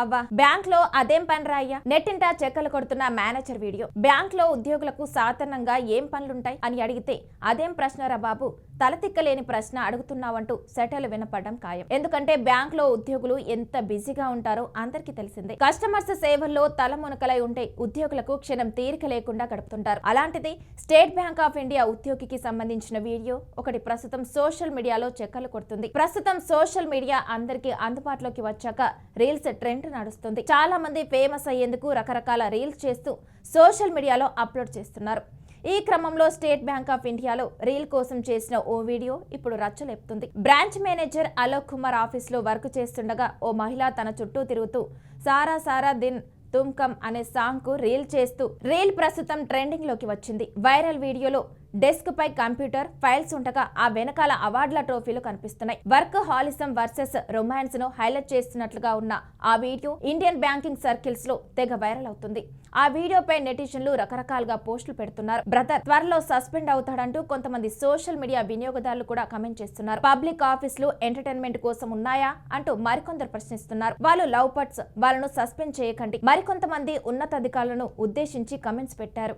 అవ్వా. బ్యాంక్లో అదేం పని రాయ్యా నెట్టింటా చెక్కలు కొడుతున్న మేనేజర్ వీడియో. బ్యాంక్లో ఉద్యోగులకు సాధారణంగా ఏం పనులుంటాయి అని అడిగితే అదేం ప్రశ్నరా బాబు? తలతిక్కలేని ప్రశ్న అడుగుతున్నావంటూ సెటలు వినపడడం ఖాయం. ఎందుకంటే బ్యాంక్లో ఉద్యోగులు ఎంత బిజీగా ఉంటారో అందరికీ తెలిసిందే. కస్టమర్స్ సేవల్లో తలమునకలై ఉంటే ఉద్యోగులకు క్షణం తీరిక లేకుండా గడుపుతుంటారు. అలాంటిది స్టేట్ బ్యాంక్ ఆఫ్ ఇండియా ఉద్యోగికి సంబంధించిన వీడియో. ఒకటి ప్రస్తుతం సోషల్ మీడియాలో చెక్కలు కొడుతుంది. ప్రస్తుతం సోషల్ మీడియా అందరికీ అందుబాటులోకి వచ్చాక రీల్స్ ట్రెండ్ నడుస్తుంది. చాలా మంది ఫేమస్ అయ్యేందుకు రకరకాల రీల్స్ చేస్తూ సోషల్ మీడియాలో అప్లోడ్ చేస్తున్నారు. ఈ క్రమంలో స్టేట్ బ్యాంక్ ఆఫ్ ఇండియాలో రీల్ కోసం చేసిన ఓ వీడియో ఇప్పుడు రచ్చలేపుతుంది. బ్రాంచ్ మేనేజర్ అలోక్ కుమార్ ఆఫీస్లో వర్క్ చేస్తుండగా ఓ మహిళ తన చుట్టూ తిరుగుతూ సారా సారా దిన్ తుమ్కమ్ అనే సాంగ్కు రీల్ చేస్తూ రీల్ ప్రస్తుతం ట్రెండింగ్లోకి వచ్చింది. వైరల్ వీడియోలో డెస్క్ పై కంప్యూటర్ ఫైల్స్ ఉండగా ఆ వెనకాల అవార్డుల ట్రోఫీలు కనిపిస్తున్నాయి. వర్క్ హాలిజం వర్సెస్ రొమాన్స్ను హైలైట్ చేస్తున్నట్లుగా ఉన్న ఆ వీడియో ఇండియన్ బ్యాంకింగ్ సర్కిల్స్లో తెగ వైరల్ అవుతుంది. ఆ వీడియోపై నెటిజన్లు రకరకాలుగా పోస్టులు పెడుతున్నారు. బ్రదర్ త్వరలో సస్పెండ్ అవుతాడంటూ కొంతమంది సోషల్ మీడియా వినియోగదారులు కూడా కమెంట్ చేస్తున్నారు. పబ్లిక్ ఆఫీసులు ఎంటర్టైన్మెంట్ కోసం ఉన్నాయా అంటూ మరికొందరు ప్రశ్నిస్తున్నారు. వాళ్ళు లవ్ పట్స్ వాళ్ళను సస్పెండ్ చేయకండి. మరికొంతమంది ఉన్నతాధికారులను ఉద్దేశించి కమెంట్స్ పెట్టారు.